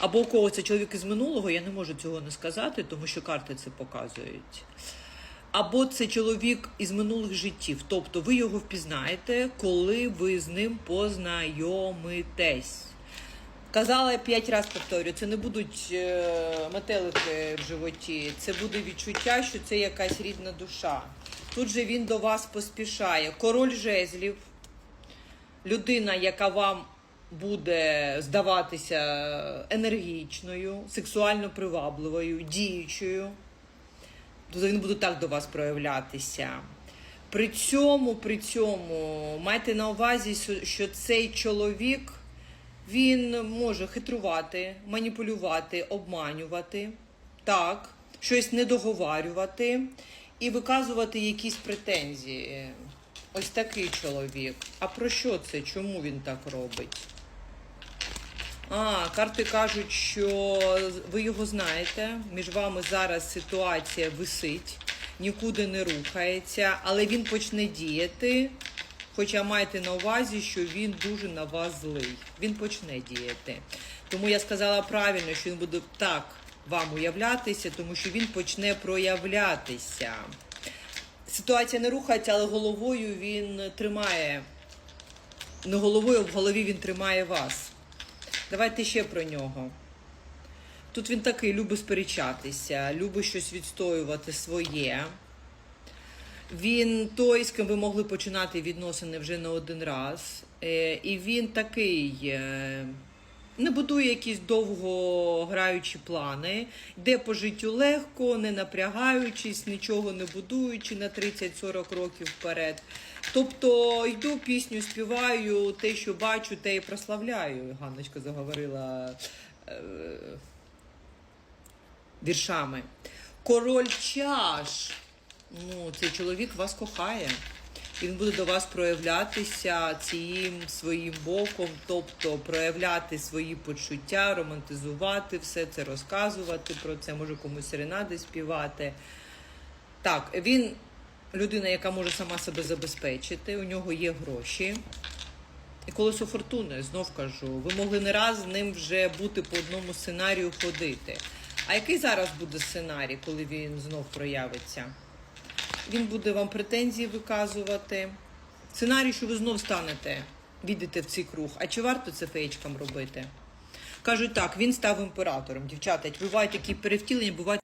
Або у кого це чоловік із минулого, я не можу цього не сказати, тому що карти це показують. Або це чоловік із минулих життів, тобто ви його впізнаєте, коли ви з ним познайомитесь. Казала п'ять разів повторю, це не будуть е, метелики в животі, це буде відчуття, що це якась рідна душа. Тут же він до вас поспішає. Король жезлів, людина, яка вам буде здаватися енергічною, сексуально привабливою, діючою. Тобто він буде так до вас проявлятися. При цьому, при цьому майте на увазі, що цей чоловік він може хитрувати, маніпулювати, обманювати, так, щось недоговарювати і виказувати якісь претензії. Ось такий чоловік. А про що це? Чому він так робить? А, карти кажуть, що ви його знаєте. Між вами зараз ситуація висить, нікуди не рухається, але він почне діяти. Хоча майте на увазі, що він дуже на вас злий. Він почне діяти. Тому я сказала правильно, що він буде так вам уявлятися, тому що він почне проявлятися. Ситуація не рухається, але головою він тримає. Не головою, а в голові він тримає вас. Давайте ще про нього. Тут він такий любить сперечатися, любить щось відстоювати своє. Він той, з ким ви могли починати відносини вже не один раз. Е, І він такий. Не будує якісь довго граючі плани, йде по життю легко, не напрягаючись, нічого не будуючи на 30-40 років вперед. Тобто йду пісню, співаю, те, що бачу, те і прославляю. Ганночка заговорила е, віршами. Король чаш. Ну, цей чоловік вас кохає. Він буде до вас проявлятися цим своїм боком, тобто проявляти свої почуття, романтизувати все це, розказувати про це, може комусь серенади співати. Так, він людина, яка може сама себе забезпечити, у нього є гроші. І колесо фортуни, знов кажу, ви могли не раз з ним вже бути по одному сценарію ходити. А який зараз буде сценарій, коли він знов проявиться? Він буде вам претензії виказувати. Сценарій, що ви знов станете, відете в цей круг. А чи варто це феєчкам робити? Кажуть так, він став імператором. Дівчата, бувають такі перевтілення, бувають.